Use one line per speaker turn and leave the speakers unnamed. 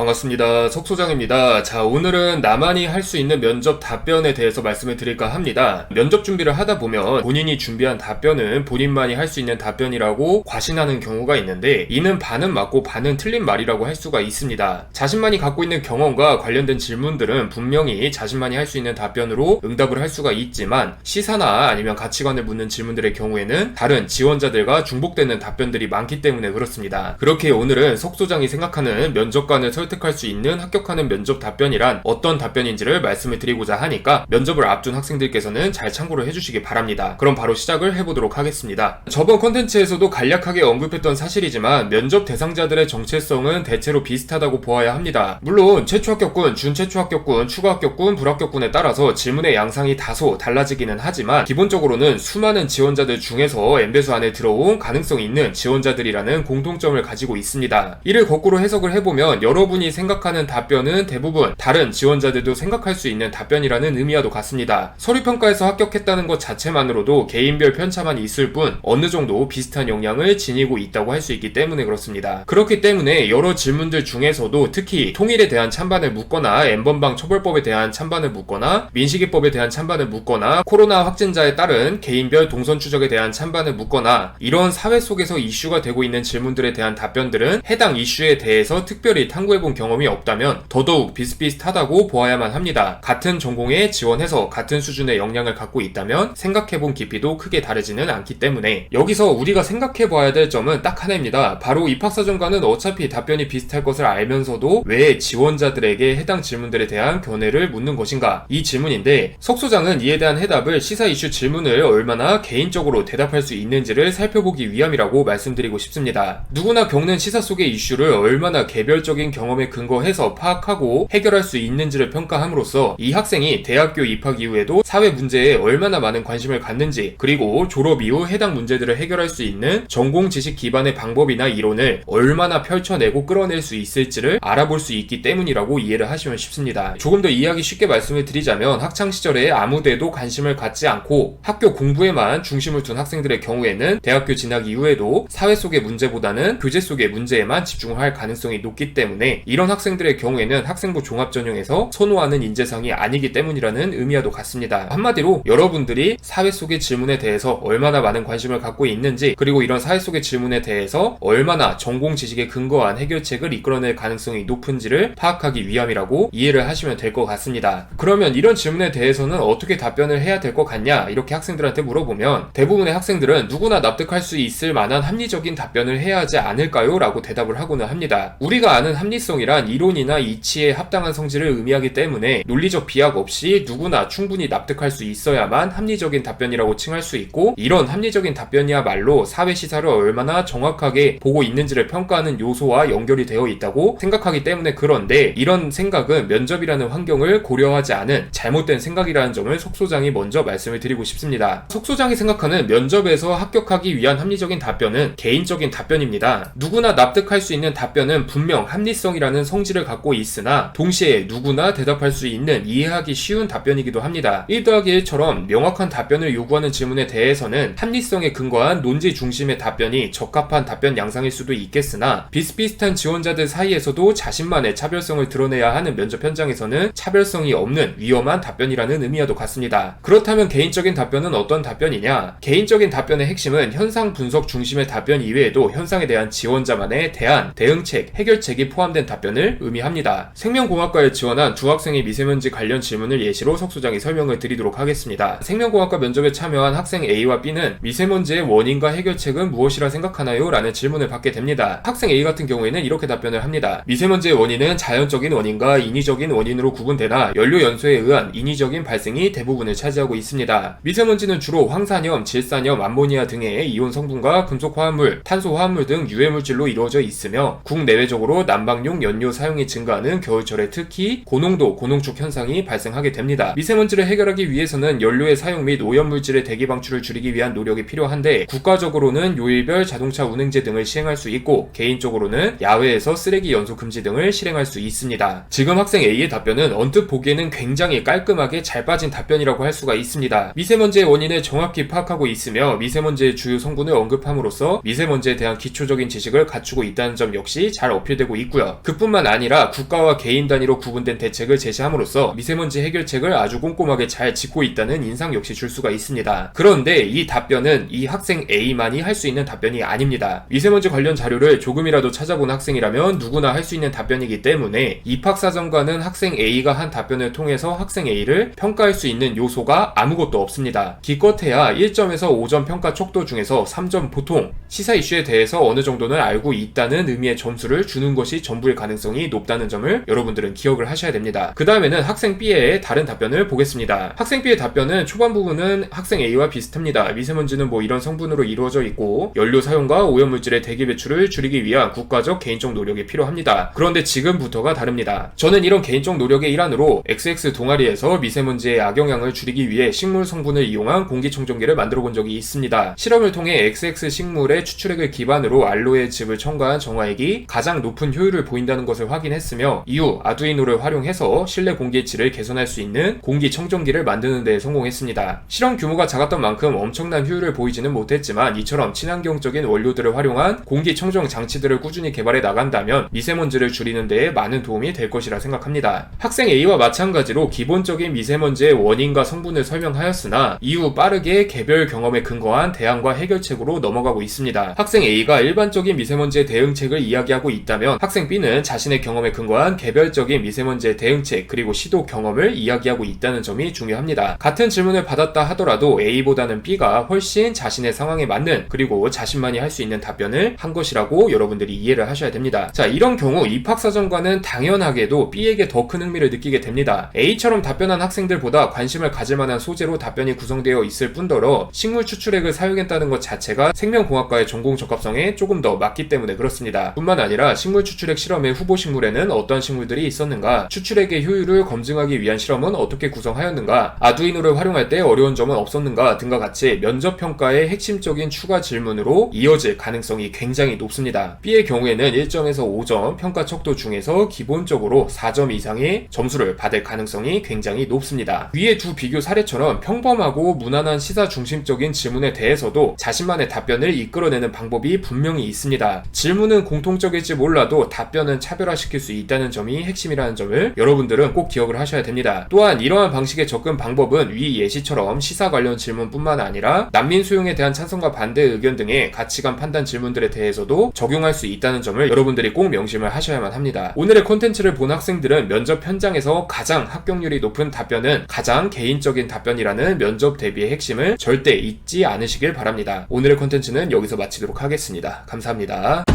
반갑습니다. 석 소장입니다. 자, 오늘은 나만이 할 수 있는 면접 답변에 대해서 말씀을 드릴까 합니다. 면접 준비를 하다 보면 본인이 준비한 답변은 본인만이 할 수 있는 답변이라고 과신하는 경우가 있는데 이는 반은 맞고 반은 틀린 말이라고 할 수가 있습니다. 자신만이 갖고 있는 경험과 관련된 질문들은 분명히 자신만이 할 수 있는 답변으로 응답을 할 수가 있지만 시사나 아니면 가치관을 묻는 질문들의 경우에는 다른 지원자들과 중복되는 답변들이 많기 때문에 그렇습니다. 그렇게 오늘은 석 소장이 생각하는 면접관을 설득 할 수 있는 합격하는 면접 답변이란 어떤 답변인지를 말씀을 드리고자 하니까 면접을 앞둔 학생들께서는 잘 참고를 해주시기 바랍니다. 그럼 바로 시작을 해보도록 하겠습니다. 저번 컨텐츠에서도 간략하게 언급했던 사실이지만 면접 대상자들의 정체성은 대체로 비슷하다고 보아야 합니다. 물론 최초 합격군, 준최초 합격군, 추가 합격군, 불합격군에 따라서 질문의 양상이 다소 달라지기는 하지만 기본적으로는 수많은 지원자들 중에서 엠베수 안에 들어온 가능성이 있는 지원자들이라는 공통점을 가지고 있습니다. 이를 거꾸로 해석을 해보면 여러분이 생각하는 답변은 대부분 다른 지원자들도 생각할 수 있는 답변이라는 의미와도 같습니다. 서류 평가에서 합격했다는 것 자체만으로도 개인별 편차만 있을 뿐 어느 정도 비슷한 역량을 지니고 있다고 할 수 있기 때문에 그렇습니다. 그렇기 때문에 여러 질문들 중에서도 특히 통일에 대한 찬반을 묻거나 엠번방 처벌법에 대한 찬반을 묻거나 민식이법에 대한 찬반을 묻거나 코로나 확진자에 따른 개인별 동선 추적에 대한 찬반을 묻거나 이런 사회 속에서 이슈가 되고 있는 질문들에 대한 답변들은 해당 이슈에 대해서 특별히 탐구해본 경험이 없다면 더더욱 비슷비슷하다고 보아야만 합니다. 같은 전공에 지원해서 같은 수준의 역량을 갖고 있다면 생각해본 깊이도 크게 다르지는 않기 때문에 여기서 우리가 생각해봐야 될 점은 딱 하나입니다. 바로 입학사정과는 어차피 답변이 비슷할 것을 알면서도 왜 지원자들에게 해당 질문들에 대한 견해를 묻는 것인가 이 질문인데 석 소장은 이에 대한 해답을 시사 이슈 질문을 얼마나 개인적으로 대답할 수 있는지를 살펴보기 위함이라고 말씀드리고 싶습니다. 누구나 겪는 시사 속의 이슈를 얼마나 개별적인 경험에 근거해서 파악하고 해결할 수 있는지를 평가함으로써 이 학생이 대학교 입학 이후에도 사회 문제에 얼마나 많은 관심을 갖는지 그리고 졸업 이후 해당 문제들을 해결할 수 있는 전공 지식 기반의 방법이나 이론을 얼마나 펼쳐내고 끌어낼 수 있을지를 알아볼 수 있기 때문이라고 이해를 하시면 쉽습니다. 조금 더 이해하기 쉽게 말씀을 드리자면 학창 시절에 아무데도 관심을 갖지 않고 학교 공부에만 중심을 둔 학생들의 경우에는 대학교 진학 이후에도 사회 속의 문제보다는 교재 속의 문제에만 집중을 할 가능성이 높기 때문에 이런 학생들의 경우에는 학생부 종합 전형에서 선호하는 인재상이 아니기 때문이라는 의미와도 같습니다. 한마디로 여러분들이 사회 속의 질문에 대해서 얼마나 많은 관심을 갖고 있는지 그리고 이런 사회 속의 질문에 대해서 얼마나 전공 지식에 근거한 해결책을 이끌어낼 가능성이 높은지를 파악하기 위함이라고 이해를 하시면 될 것 같습니다. 그러면 이런 질문에 대해서는 어떻게 답변을 해야 될 것 같냐 이렇게 학생들한테 물어보면 대부분의 학생들은 누구나 납득할 수 있을 만한 합리적인 답변을 해야 하지 않을까요? 라고 대답을 하고는 합니다. 우리가 아는 합리성 이란 이론이나 이치에 합당한 성질을 의미하기 때문에 논리적 비약 없이 누구나 충분히 납득할 수 있어야만 합리적인 답변이라고 칭할 수 있고 이런 합리적인 답변이야말로 사회 시사를 얼마나 정확하게 보고 있는지를 평가하는 요소와 연결이 되어 있다고 생각하기 때문에 그런데 이런 생각은 면접이라는 환경을 고려하지 않은 잘못된 생각이라는 점을 속소장이 먼저 말씀을 드리고 싶습니다. 속소장이 생각하는 면접에서 합격하기 위한 합리적인 답변은 개인적인 답변입니다. 누구나 납득할 수 있는 답변은 분명 합리성 이라는 성질을 갖고 있으나 동시에 누구나 대답할 수 있는 이해하기 쉬운 답변이기도 합니다. 1 더하기 1처럼 명확한 답변을 요구하는 질문에 대해서는 합리성에 근거한 논지 중심의 답변이 적합한 답변 양상일 수도 있겠으나 비슷비슷한 지원자들 사이에서도 자신만의 차별성을 드러내야 하는 면접 현장에서는 차별성이 없는 위험한 답변이라는 의미와도 같습니다. 그렇다면 개인적인 답변은 어떤 답변이냐? 개인적인 답변의 핵심은 현상 분석 중심의 답변 이외에도 현상에 대한 지원자만의 대안, 대응책, 해결책이 포함된 답변 을 의미합니다. 생명공학과에 지원한 두 학생의 미세먼지 관련 질문을 예시로 석 소장이 설명을 드리도록 하겠습니다. 생명공학과 면접에 참여한 학생 A와 B는 미세먼지의 원인과 해결책은 무엇이라 생각하나요? 라는 질문을 받게 됩니다. 학생 A 같은 경우에는 이렇게 답변을 합니다. 미세먼지의 원인은 자연적인 원인과 인위적인 원인으로 구분되나 연료 연소에 의한 인위적인 발생이 대부분을 차지하고 있습니다. 미세먼지는 주로 황산염, 질산염, 암모니아 등의 이온 성분과 금속 화합물, 탄소 화합물 등 유해 물질로 이루어져 있으며 국내외적으로 난방용 연료 사용이 증가하는 겨울철에 특히 고농도, 고농축 현상이 발생하게 됩니다. 미세먼지를 해결하기 위해서는 연료의 사용 및 오염 물질의 대기 방출을 줄이기 위한 노력이 필요한데 국가적으로는 요일별 자동차 운행제 등을 시행할 수 있고 개인적으로는 야외에서 쓰레기 연소 금지 등을 실행할 수 있습니다. 지금 학생 A의 답변은 언뜻 보기에는 굉장히 깔끔하게 잘 빠진 답변이라고 할 수가 있습니다. 미세먼지의 원인을 정확히 파악하고 있으며 미세먼지의 주요 성분을 언급함으로써 미세먼지에 대한 기초적인 지식을 갖추고 있다는 점 역시 잘 어필되고 있고요. 그뿐만 아니라 국가와 개인 단위로 구분된 대책을 제시함으로써 미세먼지 해결책을 아주 꼼꼼하게 잘 짚고 있다는 인상 역시 줄 수가 있습니다. 그런데 이 답변은 이 학생 A만이 할 수 있는 답변이 아닙니다. 미세먼지 관련 자료를 조금이라도 찾아본 학생이라면 누구나 할 수 있는 답변이기 때문에 입학사정과는 학생 A가 한 답변을 통해서 학생 A를 평가할 수 있는 요소가 아무것도 없습니다. 기껏해야 1점에서 5점 평가 촉도 중에서 3점 보통 시사 이슈에 대해서 어느 정도는 알고 있다는 의미의 점수를 주는 것이 전부일 가능성이 높다는 점을 여러분들은 기억을 하셔야 됩니다. 그 다음에는 학생 B의 다른 답변을 보겠습니다. 학생 B의 답변은 초반 부분은 학생 A와 비슷합니다. 미세먼지는 뭐 이런 성분으로 이루어져 있고 연료 사용과 오염물질의 대기 배출을 줄이기 위한 국가적 개인적 노력이 필요합니다. 그런데 지금부터가 다릅니다. 저는 이런 개인적 노력의 일환으로 XX 동아리에서 미세먼지의 악영향을 줄이기 위해 식물 성분을 이용한 공기청정기를 만들어 본 적이 있습니다. 실험을 통해 XX 식물의 추출액을 기반으로 알로에 즙을 첨가한 정화액이 가장 높은 효율을 보인다 는 것을 확인했으며 이후 아두이노를 활용해서 실내 공기의 질을 개선할 수 있는 공기청정기를 만드는 데 성공했습니다. 실험 규모가 작았던 만큼 엄청난 효율을 보이지는 못했지만 이처럼 친환경적인 원료들을 활용한 공기청정 장치들을 꾸준히 개발해 나간다면 미세먼지를 줄이는 데에 많은 도움이 될 것이라 생각합니다. 학생 A와 마찬가지로 기본적인 미세먼지의 원인과 성분을 설명하였으나 이후 빠르게 개별 경험에 근거한 대안과 해결책으로 넘어가고 있습니다. 학생 A가 일반적인 미세먼지의 대응책을 이야기하고 있다면 학생 B는 자신의 경험에 근거한 개별적인 미세먼지의 대응책 그리고 시도 경험을 이야기하고 있다는 점이 중요합니다. 같은 질문을 받았다 하더라도 A보다는 B가 훨씬 자신의 상황에 맞는 그리고 자신만이 할 수 있는 답변을 한 것이라고 여러분들이 이해를 하셔야 됩니다. 자, 이런 경우 입학사정과는 당연하게도 B에게 더 큰 흥미를 느끼게 됩니다. A처럼 답변한 학생들보다 관심을 가질 만한 소재로 답변이 구성되어 있을 뿐더러 식물 추출액을 사용했다는 것 자체가 생명공학과의 전공 적합성에 조금 더 맞기 때문에 그렇습니다. 뿐만 아니라 식물 추출액 실험 의 후보 식물에는 어떤 식물들이 있었는가, 추출액의 효율을 검증하기 위한 실험은 어떻게 구성하였는가, 아두이노를 활용할 때 어려운 점은 없었는가 등과 같이 면접 평가의 핵심적인 추가 질문으로 이어질 가능성이 굉장히 높습니다. B의 경우에는 1점에서 5점 평가 척도 중에서 기본적으로 4점 이상의 점수를 받을 가능성이 굉장히 높습니다. 위의 두 비교 사례처럼 평범하고 무난한 시사 중심적인 질문에 대해서도 자신만의 답변을 이끌어내는 방법이 분명히 있습니다. 질문은 공통적일지 몰라도 답변은 차별화시킬 수 있다는 점이 핵심이라는 점을 여러분들은 꼭 기억을 하셔야 됩니다. 또한 이러한 방식의 접근 방법은 위 예시처럼 시사 관련 질문뿐만 아니라 난민 수용에 대한 찬성과 반대 의견 등의 가치관 판단 질문들에 대해서도 적용할 수 있다는 점을 여러분들이 꼭 명심을 하셔야만 합니다. 오늘의 콘텐츠를 본 학생들은 면접 현장에서 가장 합격률이 높은 답변은 가장 개인적인 답변이라는 면접 대비의 핵심을 절대 잊지 않으시길 바랍니다. 오늘의 콘텐츠는 여기서 마치도록 하겠습니다. 감사합니다.